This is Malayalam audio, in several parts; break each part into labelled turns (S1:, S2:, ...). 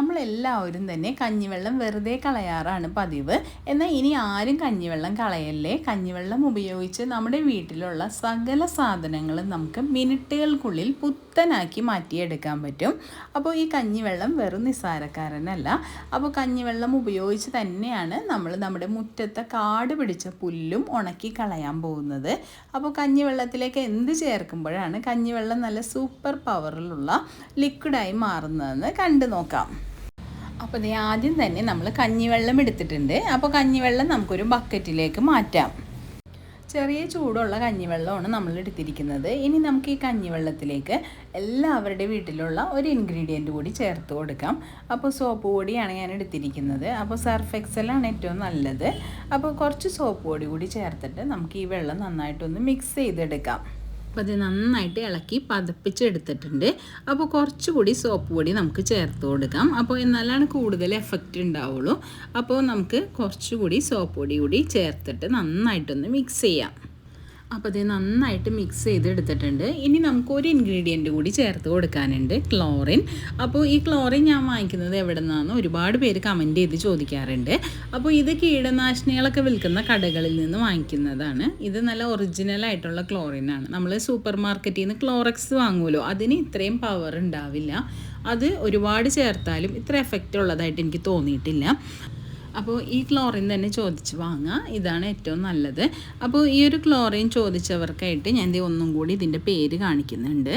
S1: നമ്മളെല്ലാവരും തന്നെ കഞ്ഞിവെള്ളം വെറുതെ കളയാറാണ് പതിവ്. എന്നാൽ ഇനി ആരും കഞ്ഞിവെള്ളം കളയല്ലേ? കഞ്ഞിവെള്ളം ഉപയോഗിച്ച് നമ്മുടെ വീട്ടിലുള്ള സകല സാധനങ്ങളും നമുക്ക് മിനിറ്റുകൾക്കുള്ളിൽ പുത്തനാക്കി മാറ്റിയെടുക്കാൻ പറ്റും. അപ്പോൾ ഈ കഞ്ഞിവെള്ളം വെറും നിസ്സാരക്കാരനല്ല. അപ്പോൾ കഞ്ഞിവെള്ളം ഉപയോഗിച്ച് തന്നെയാണ് നമ്മൾ നമ്മുടെ മുറ്റത്തെ കാട് പിടിച്ച പുല്ലും ഉണക്കി കളയാൻ പോകുന്നത്. അപ്പോൾ കഞ്ഞിവെള്ളത്തിലേക്ക് എന്ത് ചേർക്കുമ്പോഴാണ് കഞ്ഞിവെള്ളം നല്ല സൂപ്പർ പവറിലുള്ള ലിക്വിഡായി മാറുന്നതെന്ന് കണ്ടു നോക്കാം. അപ്പോൾ ഇത് ആദ്യം തന്നെ നമ്മൾ കഞ്ഞിവെള്ളം എടുത്തിട്ടുണ്ട്. അപ്പോൾ കഞ്ഞിവെള്ളം നമുക്കൊരു ബക്കറ്റിലേക്ക് മാറ്റാം. ചെറിയ ചൂടുള്ള കഞ്ഞിവെള്ളമാണ് നമ്മൾ എടുത്തിരിക്കുന്നത്. ഇനി നമുക്ക് ഈ കഞ്ഞിവെള്ളത്തിലേക്ക് എല്ലാവരുടെ വീട്ടിലുള്ള ഒരു ഇൻഗ്രീഡിയന്റ് കൂടി ചേർത്ത് കൊടുക്കാം. അപ്പോൾ സോപ്പ് പൊടിയാണ് ഞാൻ എടുത്തിരിക്കുന്നത്. അപ്പോൾ സർഫ് എക്സലാണ് ഏറ്റവും നല്ലത്. അപ്പോൾ കുറച്ച് സോപ്പ് പൊടി കൂടി ചേർത്തിട്ട് നമുക്ക് ഈ വെള്ളം നന്നായിട്ടൊന്ന് മിക്സ് ചെയ്തെടുക്കാം. അപ്പോൾ അത് നന്നായിട്ട് ഇളക്കി പതപ്പിച്ചെടുത്തിട്ടുണ്ട്. അപ്പോൾ കുറച്ചുകൂടി സോപ്പ് പൊടി നമുക്ക് ചേർത്ത് കൊടുക്കാം. അപ്പോൾ എന്നാലാണ് കൂടുതൽ എഫക്റ്റ് ഉണ്ടാവുള്ളൂ. അപ്പോൾ നമുക്ക് കുറച്ചുകൂടി സോപ്പ് പൊടി കൂടി ചേർത്തിട്ട് നന്നായിട്ടൊന്ന് മിക്സ് ചെയ്യാം. അപ്പോൾ ഇത് നന്നായിട്ട് മിക്സ് ചെയ്തെടുത്തിട്ടുണ്ട്. ഇനി നമുക്ക് ഒരു ഇൻഗ്രീഡിയന്റ് കൂടി ചേർത്ത് കൊടുക്കാനുണ്ട് ക്ലോറിൻ അപ്പോൾ ഈ ക്ലോറിൻ ഞാൻ വാങ്ങിക്കുന്നത് എവിടെ നിന്നാണെന്ന് ഒരുപാട് പേര് കമന്റ് ചെയ്ത് ചോദിക്കാറുണ്ട്. അപ്പോൾ ഇത് കീടനാശിനികളൊക്കെ വിൽക്കുന്ന കടകളിൽ നിന്ന് വാങ്ങിക്കുന്നതാണ്. ഇത് നല്ല ഒറിജിനൽ ആയിട്ടുള്ള ക്ലോറിനാണ് നമ്മൾ സൂപ്പർ മാർക്കറ്റിൽ നിന്ന് ക്ലോറക്സ് വാങ്ങുമല്ലോ അതിന് ഇത്രയും പവർ ഉണ്ടാവില്ല. അത് ഒരുപാട് ചേർത്താലും ഇത്ര എഫക്റ്റ് ഉള്ളതായിട്ട് എനിക്ക് തോന്നിയിട്ടില്ല. അപ്പോൾ ഈ ക്ലോറിൻ തന്നെ ചോദിച്ച് വാങ്ങുക ഇതാണ് ഏറ്റവും നല്ലത്. അപ്പോൾ ഈ ഒരു ക്ലോറിൻ ചോദിച്ചവർക്കായിട്ട് ഞാൻ ദേ ഒന്നും കൂടി ഇതിന്റെ പേര് കാണിക്കുന്നുണ്ട്.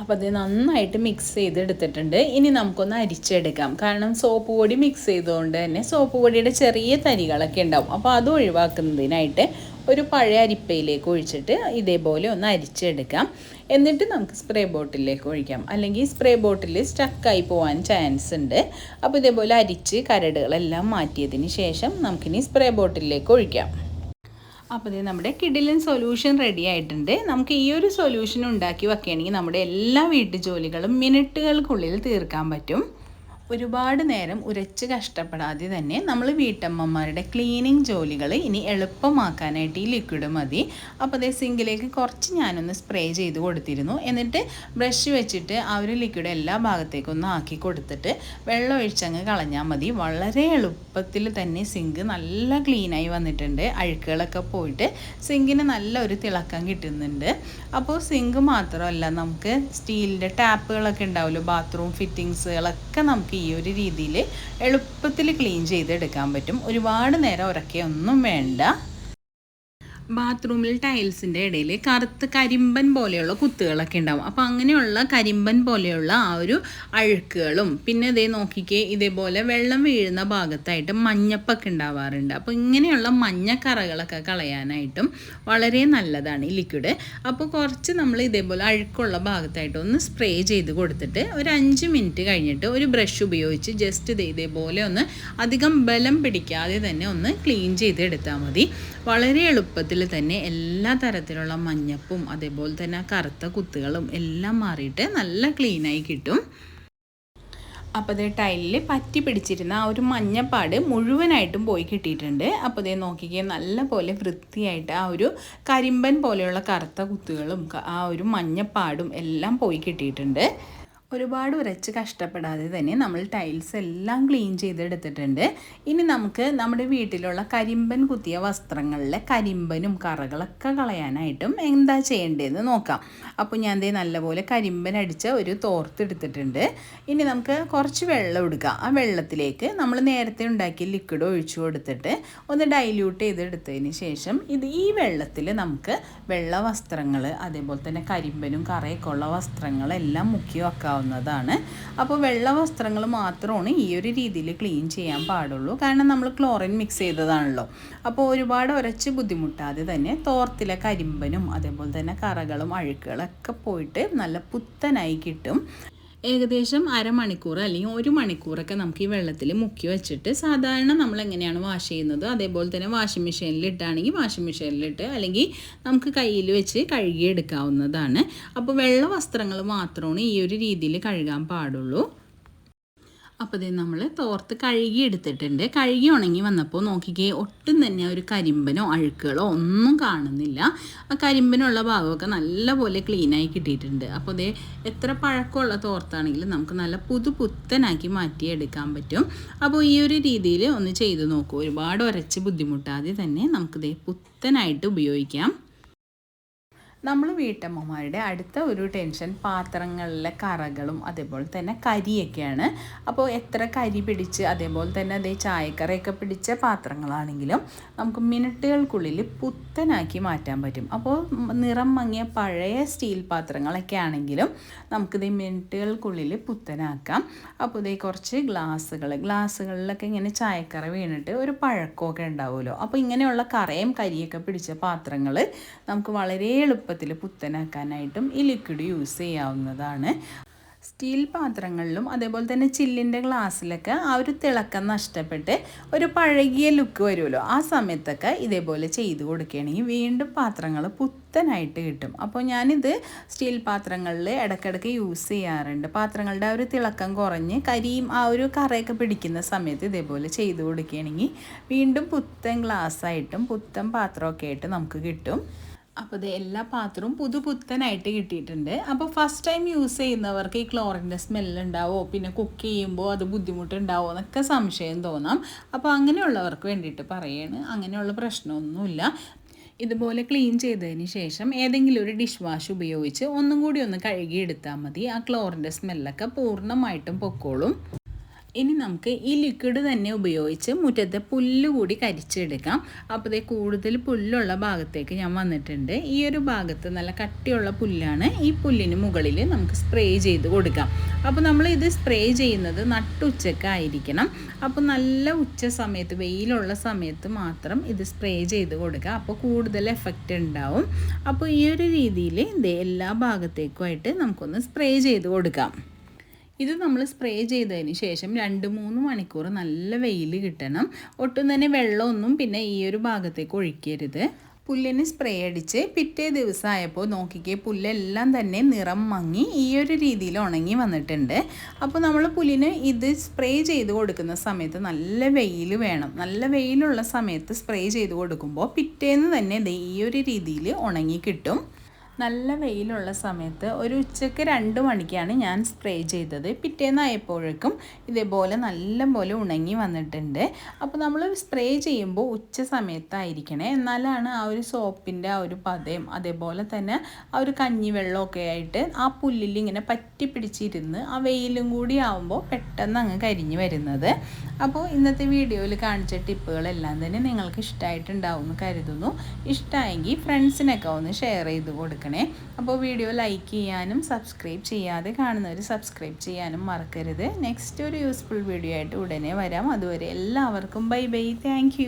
S1: അപ്പോൾ അത് നന്നായിട്ട് മിക്സ് ചെയ്തെടുത്തിട്ടുണ്ട്. ഇനി നമുക്കൊന്ന് അരിച്ചെടുക്കാം. കാരണം സോപ്പ് പൊടി മിക്സ് ചെയ്തുകൊണ്ട് തന്നെ സോപ്പ് പൊടിയുടെ ചെറിയ തരികളൊക്കെ ഉണ്ടാവും. അപ്പോൾ അത് ഒഴിവാക്കുന്നതിനായിട്ട് ഒരു പഴയ അരിപ്പയിലേക്ക് ഒഴിച്ചിട്ട് ഇതേപോലെ ഒന്ന് അരിച്ചെടുക്കാം. എന്നിട്ട് നമുക്ക് സ്പ്രേ ബോട്ടിലേക്ക് ഒഴിക്കാം. അല്ലെങ്കിൽ സ്പ്രേ ബോട്ടിൽ സ്റ്റക്കായി പോകാൻ ചാൻസ് ഉണ്ട്. അപ്പോൾ ഇതേപോലെ അരിച്ച് കരടുകളെല്ലാം മാറ്റിയതിന് ശേഷം നമുക്കിനി സ്പ്രേ ബോട്ടിലേക്ക് ഒഴിക്കാം. അപ്പോൾ ഇത് നമ്മുടെ കിഡിലിൻ സൊല്യൂഷൻ റെഡി ആയിട്ടുണ്ട്. നമുക്ക് ഈ ഒരു സൊല്യൂഷൻ ഉണ്ടാക്കി വെക്കുകയാണെങ്കിൽ നമ്മുടെ എല്ലാ വീട്ടു ജോലികളും മിനിറ്റുകൾക്കുള്ളിൽ തീർക്കാൻ പറ്റും. ഒരുപാട് നേരം ഉരച്ച് കഷ്ടപ്പെടാതെ തന്നെ നമ്മൾ വീട്ടമ്മമാരുടെ ക്ലീനിങ് ജോലികൾ ഇനി എളുപ്പമാക്കാനായിട്ട് ഈ ലിക്വിഡ് മതി. അപ്പോൾ അതേ സിങ്കിലേക്ക് കുറച്ച് ഞാനൊന്ന് സ്പ്രേ ചെയ്ത് കൊടുത്തിരുന്നു. എന്നിട്ട് ബ്രഷ് വെച്ചിട്ട് ആ ഒരു ലിക്വിഡ് എല്ലാ ഭാഗത്തേക്കും ഒന്ന് ആക്കി കൊടുത്തിട്ട് വെള്ളം ഒഴിച്ചങ്ങ് കളഞ്ഞാൽ മതി. വളരെ എളുപ്പത്തിൽ തന്നെ സിങ്ക് നല്ല ക്ലീനായി വന്നിട്ടുണ്ട്. അഴുക്കുകളൊക്കെ പോയിട്ട് സിങ്കിന് നല്ല ഒരു തിളക്കം കിട്ടുന്നുണ്ട്. അപ്പോൾ സിങ്ക് മാത്രമല്ല നമുക്ക് സ്റ്റീലിന്റെ ടാപ്പുകളൊക്കെ ഉണ്ടാവുമല്ലോ ബാത്റൂം ഫിറ്റിങ്സുകളൊക്കെ നമുക്ക് ഈ ഒരു രീതിയിൽ എളുപ്പത്തിൽ ക്ലീൻ ചെയ്തെടുക്കാൻ പറ്റും. ഒരുപാട് നേരം ഉറക്കൊന്നും വേണ്ട. ബാത്റൂമിൽ ടൈൽസിന്റെ ഇടയിൽ കറുത്ത് കരിമ്പൻ പോലെയുള്ള കുത്തുകളൊക്കെ ഉണ്ടാവും. അപ്പോൾ അങ്ങനെയുള്ള കരിമ്പൻ പോലെയുള്ള ആ ഒരു അഴുക്കുകളും പിന്നെ ഇതേ നോക്കിക്കേ ഇതേപോലെ വെള്ളം വീഴുന്ന ഭാഗത്തായിട്ട് മഞ്ഞപ്പൊക്കെ ഉണ്ടാവാറുണ്ട്. അപ്പോൾ ഇങ്ങനെയുള്ള മഞ്ഞക്കറകളൊക്കെ കളയാനായിട്ടും വളരെ നല്ലതാണ് ഈ ലിക്വിഡ്. അപ്പോൾ കുറച്ച് നമ്മൾ ഇതേപോലെ അഴുക്കുള്ള ഭാഗത്തായിട്ട് ഒന്ന് സ്പ്രേ ചെയ്ത് കൊടുത്തിട്ട് ഒരു അഞ്ച് മിനിറ്റ് കഴിഞ്ഞിട്ട് ഒരു ബ്രഷ് ഉപയോഗിച്ച് ജസ്റ്റ് ഇത് ഇതേപോലെ ഒന്ന് അധികം ബലം പിടിക്കാതെ തന്നെ ഒന്ന് ക്ലീൻ ചെയ്ത് എടുത്താൽ മതി. വളരെ എളുപ്പത്തിൽ തന്നെ എല്ലാ തരത്തിലുള്ള മഞ്ഞപ്പും അതേപോലെ തന്നെ കറുത്ത കുത്തുകളും എല്ലാം മാറിയിട്ട് നല്ല ക്ലീനായി കിട്ടും. അപ്പോൾ അതേ ടൈലിൽ പറ്റി പിടിച്ചിരുന്ന ആ ഒരു മഞ്ഞപ്പാട് മുഴുവനായിട്ടും പോയി കിട്ടിയിട്ടുണ്ട്. അപ്പോൾ അതേ നോക്കിക്കേ നല്ല പോലെ വൃത്തിയായിട്ട് ആ ഒരു കരിമ്പൻ പോലെയുള്ള കറുത്ത കുത്തുകളും ആ ഒരു മഞ്ഞപ്പാടും എല്ലാം പോയി കിട്ടിയിട്ടുണ്ട്. ഒരുപാട് ഉരച്ച് കഷ്ടപ്പെടാതെ തന്നെ നമ്മൾ ടൈൽസ് എല്ലാം ക്ലീൻ ചെയ്തെടുത്തിട്ടുണ്ട്. ഇനി നമുക്ക് നമ്മുടെ വീട്ടിലുള്ള കരിമ്പൻ കുത്തിയ വസ്ത്രങ്ങളിലെ കരിമ്പനും കറകളൊക്കെ കളയാനായിട്ടും എന്താ ചെയ്യേണ്ടതെന്ന് നോക്കാം. അപ്പോൾ ഞാൻ ദേ നല്ലപോലെ കരിമ്പൻ അടിച്ച ഒരു തോർത്തെടുത്തിട്ടുണ്ട് ഇനി നമുക്ക് കുറച്ച് വെള്ളം എടുക്കാം ആ വെള്ളത്തിലേക്ക് നമ്മൾ നേരത്തെ ഉണ്ടാക്കിയ ലിക്വിഡ് ഒഴിച്ചു കൊടുത്തിട്ട് ഒന്ന് ഡൈല്യൂട്ട് ചെയ്തെടുത്തതിന് ശേഷം ഇത് ഈ വെള്ളത്തിൽ നമുക്ക് വെള്ള വസ്ത്രങ്ങൾ അതേപോലെ തന്നെ കരിമ്പനും കറയൊക്കെ ഉള്ള വസ്ത്രങ്ങളെല്ലാം മുക്കി വെക്കാം ചെയ്യാവുന്നതാണ് അപ്പോൾ വെള്ള വസ്ത്രങ്ങൾ മാത്രമാണ് ഈ ഒരു രീതിയിൽ ക്ലീൻ ചെയ്യാൻ പാടുള്ളൂ. കാരണം നമ്മൾ ക്ലോറിൻ മിക്സ് ചെയ്തതാണല്ലോ. അപ്പോൾ ഒരുപാട് ഉരച്ച് ബുദ്ധിമുട്ടാതെ തന്നെ തോർത്തിലെ കരിമ്പനും അതേപോലെ തന്നെ കറകളും അഴുക്കുകളൊക്കെ പോയിട്ട് നല്ല പുത്തനായി കിട്ടും. ഏകദേശം അരമണിക്കൂർ അല്ലെങ്കിൽ ഒരു മണിക്കൂറൊക്കെ നമുക്ക് ഈ വെള്ളത്തിൽ മുക്കി വെച്ചിട്ട് സാധാരണ നമ്മൾ എങ്ങനെയാണ് വാഷ് ചെയ്യുന്നത്? അതേപോലെ തന്നെ വാഷിംഗ് മെഷീനിൽ ഇട്ടാണെങ്കിൽ വാഷിംഗ് മെഷീനിലിട്ട് അല്ലെങ്കിൽ നമുക്ക് കയ്യിൽ വെച്ച് കഴുകിയെടുക്കാവുന്നതാണ്. അപ്പോൾ വെള്ള വസ്ത്രങ്ങൾ മാത്രമാണ് ഈ ഒരു രീതിയിൽ കഴുകാൻ പാടുള്ളൂ. അപ്പോൾ ഇത് നമ്മൾ തോർത്ത് കഴുകി എടുത്തിട്ടുണ്ട് കഴുകി ഉണങ്ങി വന്നപ്പോൾ നോക്കിക്കേ ഒട്ടും തന്നെ ഒരു കരിമ്പനോ അഴുക്കുകളോ ഒന്നും കാണുന്നില്ല. ആ കരിമ്പനുള്ള ഭാഗമൊക്കെ നല്ലപോലെ ക്ലീനായി കിട്ടിയിട്ടുണ്ട്. അപ്പോൾ ഇതേ എത്ര പഴക്കമുള്ള തോർത്താണെങ്കിലും നമുക്ക് നല്ല പുതു പുത്തനാക്കി മാറ്റിയെടുക്കാൻ പറ്റും. അപ്പോൾ ഈ ഒരു രീതിയിൽ ഒന്ന് ചെയ്ത് നോക്കൂ. ഒരുപാട് ഉരച്ച് ബുദ്ധിമുട്ടാതെ തന്നെ നമുക്കിതേ പുത്തനായിട്ട് ഉപയോഗിക്കാം. നമ്മൾ വീട്ടമ്മമാരുടെ അടുത്ത ഒരു ടെൻഷൻ പാത്രങ്ങളിലെ കറകളും അതേപോലെ തന്നെ കരിയൊക്കെയാണ്. അപ്പോൾ എത്ര കരി പിടിച്ച് അതേപോലെ തന്നെ അതേ ചായക്കറയൊക്കെ പിടിച്ച പാത്രങ്ങളാണെങ്കിലും നമുക്ക് മിനിറ്റുകൾക്കുള്ളിൽ പുത്തനാക്കി മാറ്റാൻ പറ്റും. അപ്പോൾ നിറം മങ്ങിയ പഴയ സ്റ്റീൽ പാത്രങ്ങളൊക്കെ ആണെങ്കിലും നമുക്കിത് മിനിറ്റുകൾക്കുള്ളിൽ പുത്തനാക്കാം. അപ്പോൾ ഇതേ കുറച്ച് ഗ്ലാസ്സുകൾ ഗ്ലാസ്സുകളിലൊക്കെ ഇങ്ങനെ ചായക്കറ വീണിട്ട് ഒരു പഴക്കമൊക്കെ ഉണ്ടാവുമല്ലോ. അപ്പോൾ ഇങ്ങനെയുള്ള കറയും കരിയൊക്കെ പിടിച്ച പാത്രങ്ങൾ നമുക്ക് വളരെ എളുപ്പം എളുപ്പത്തിൽ പുത്തനാക്കാനായിട്ടും ഈ ലിക്വിഡ് യൂസ് ചെയ്യാവുന്നതാണ്. സ്റ്റീൽ പാത്രങ്ങളിലും അതേപോലെ തന്നെ ചില്ലിന്റെ ഗ്ലാസ്സിലൊക്കെ ആ ഒരു തിളക്കം നഷ്ടപ്പെട്ട് ഒരു പഴകിയ ലുക്ക് വരുമല്ലോ. ആ സമയത്തൊക്കെ ഇതേപോലെ ചെയ്ത് കൊടുക്കുകയാണെങ്കിൽ വീണ്ടും പാത്രങ്ങൾ പുത്തനായിട്ട് കിട്ടും. അപ്പോൾ ഞാനിത് സ്റ്റീൽ പാത്രങ്ങളിൽ ഇടയ്ക്കിടയ്ക്ക് യൂസ് ചെയ്യാറുണ്ട്. പാത്രങ്ങളുടെ ആ ഒരു തിളക്കം കുറഞ്ഞ് കരിയും ആ ഒരു കറയൊക്കെ പിടിക്കുന്ന സമയത്ത് ഇതേപോലെ ചെയ്ത് കൊടുക്കുകയാണെങ്കിൽ വീണ്ടും പുത്തൻ ഗ്ലാസ്സായിട്ടും പുത്തൻ പാത്രമൊക്കെ ആയിട്ട് നമുക്ക് കിട്ടും. അപ്പോൾ ഇത് എല്ലാ പാത്രവും പുതുപുത്തനായിട്ട് കിട്ടിയിട്ടുണ്ട്. അപ്പോൾ ഫസ്റ്റ് ടൈം യൂസ് ചെയ്യുന്നവർക്ക് ഈ ക്ലോറിന്റെ സ്മെല്ല് ഉണ്ടാവോ? പിന്നെ കുക്ക് ചെയ്യുമ്പോൾ അത് ബുദ്ധിമുട്ടുണ്ടാവോ? എന്നൊക്കെ സംശയം തോന്നാം. അപ്പോൾ അങ്ങനെയുള്ളവർക്ക് വേണ്ടിയിട്ട് പറയാണ്. അങ്ങനെയുള്ള പ്രശ്നമൊന്നുമില്ല. ഇതുപോലെ ക്ലീൻ ചെയ്തതിന് ശേഷം ഏതെങ്കിലും ഒരു ഡിഷ് വാഷ് ഉപയോഗിച്ച് ഒന്നും കൂടി ഒന്ന് കഴുകിയെടുത്താൽ മതി. ആ ക്ലോറിന്റെ സ്മെല്ലൊക്കെ പൂർണമായിട്ടും പൊക്കോളും. ഇനി നമുക്ക് ഈ ലിക്വിഡ് തന്നെ ഉപയോഗിച്ച് മുറ്റത്തെ പുല്ല് കൂടി കരിച്ചെടുക്കാം. അപ്പോൾ ഇതേ കൂടുതൽ പുല്ലുള്ള ഭാഗത്തേക്ക് ഞാൻ വന്നിട്ടുണ്ട്. ഈ ഒരു ഭാഗത്ത് നല്ല കട്ടിയുള്ള പുല്ലാണ് ഈ പുല്ലിന് മുകളിൽ നമുക്ക് സ്പ്രേ ചെയ്ത് കൊടുക്കാം. അപ്പോൾ നമ്മൾ ഇത് സ്പ്രേ ചെയ്യുന്നത് നട്ടുച്ചക്കായിരിക്കണം അപ്പോൾ നല്ല ഉച്ച സമയത്ത് വെയിലുള്ള സമയത്ത് മാത്രം ഇത് സ്പ്രേ ചെയ്ത് കൊടുക്കുക. അപ്പോൾ കൂടുതൽ എഫക്റ്റ് ഉണ്ടാവും. അപ്പോൾ ഈ ഒരു രീതിയിൽ ഇത് എല്ലാ ഭാഗത്തേക്കുമായിട്ട് നമുക്കൊന്ന് സ്പ്രേ ചെയ്ത് കൊടുക്കാം. ഇത് നമ്മൾ സ്പ്രേ ചെയ്തതിന് ശേഷം രണ്ട് മൂന്ന് മണിക്കൂർ നല്ല വെയിൽ കിട്ടണം. ഒട്ടും തന്നെ വെള്ളമൊന്നും പിന്നെ ഈ ഒരു ഭാഗത്തേക്ക് ഒഴിക്കരുത്. പുല്ലിന് സ്പ്രേ അടിച്ച് പിറ്റേ ദിവസമായപ്പോൾ നോക്കിക്കേ പുല്ലെല്ലാം തന്നെ നിറം മങ്ങി ഈ ഒരു രീതിയിൽ ഉണങ്ങി വന്നിട്ടുണ്ട്. അപ്പോൾ നമ്മൾ പുല്ലിന് ഇത് സ്പ്രേ ചെയ്ത് കൊടുക്കുന്ന സമയത്ത് നല്ല വെയിൽ വേണം. നല്ല വെയിലുള്ള സമയത്ത് സ്പ്രേ ചെയ്ത് കൊടുക്കുമ്പോൾ പിറ്റേന്ന് തന്നെ ഈ ഒരു രീതിയിൽ ഉണങ്ങി കിട്ടും. നല്ല വെയിലുള്ള സമയത്ത് ഒരു ഉച്ചയ്ക്ക് രണ്ട് മണിക്കാണ് ഞാൻ സ്പ്രേ ചെയ്തത്. പിറ്റേന്നായപ്പോഴേക്കും ഇതേപോലെ നല്ല പോലെ ഉണങ്ങി വന്നിട്ടുണ്ട്. അപ്പോൾ നമ്മൾ സ്പ്രേ ചെയ്യുമ്പോൾ ഉച്ച സമയത്തായിരിക്കണേ. എന്നാലാണ് ആ ഒരു സോപ്പിന്റെ ആ ഒരു പതയും അതേപോലെ തന്നെ ആ ഒരു കഞ്ഞിവെള്ളമൊക്കെ ആയിട്ട് ആ പുല്ലിൽ ഇങ്ങനെ പറ്റി പിടിച്ചിരുന്ന് ആ വെയിലും കൂടി ആവുമ്പോൾ പെട്ടെന്ന് അങ്ങ് കരിഞ്ഞു വരുന്നത്. അപ്പോൾ ഇന്നത്തെ വീഡിയോയിൽ കാണിച്ച ടിപ്പുകളെല്ലാം തന്നെ നിങ്ങൾക്ക് ഇഷ്ടമായിട്ടുണ്ടാവും എന്ന് കരുതുന്നു ഇഷ്ടമായെങ്കിൽ ഫ്രണ്ട്സിനൊക്കെ ഒന്ന് ഷെയർ ചെയ്ത് കൊടുക്കണം. മറക്കണേ. അപ്പോൾ വീഡിയോ ലൈക്ക് ചെയ്യാനും സബ്സ്ക്രൈബ് ചെയ്യാതെ കാണുന്നവർ സബ്സ്ക്രൈബ് ചെയ്യാനും മറക്കരുത്. നെക്സ്റ്റ് ഒരു യൂസ്ഫുൾ വീഡിയോ ആയിട്ട് ഉടനെ വരാം. അതുവരെ എല്ലാവർക്കും ബൈ ബൈ താങ്ക്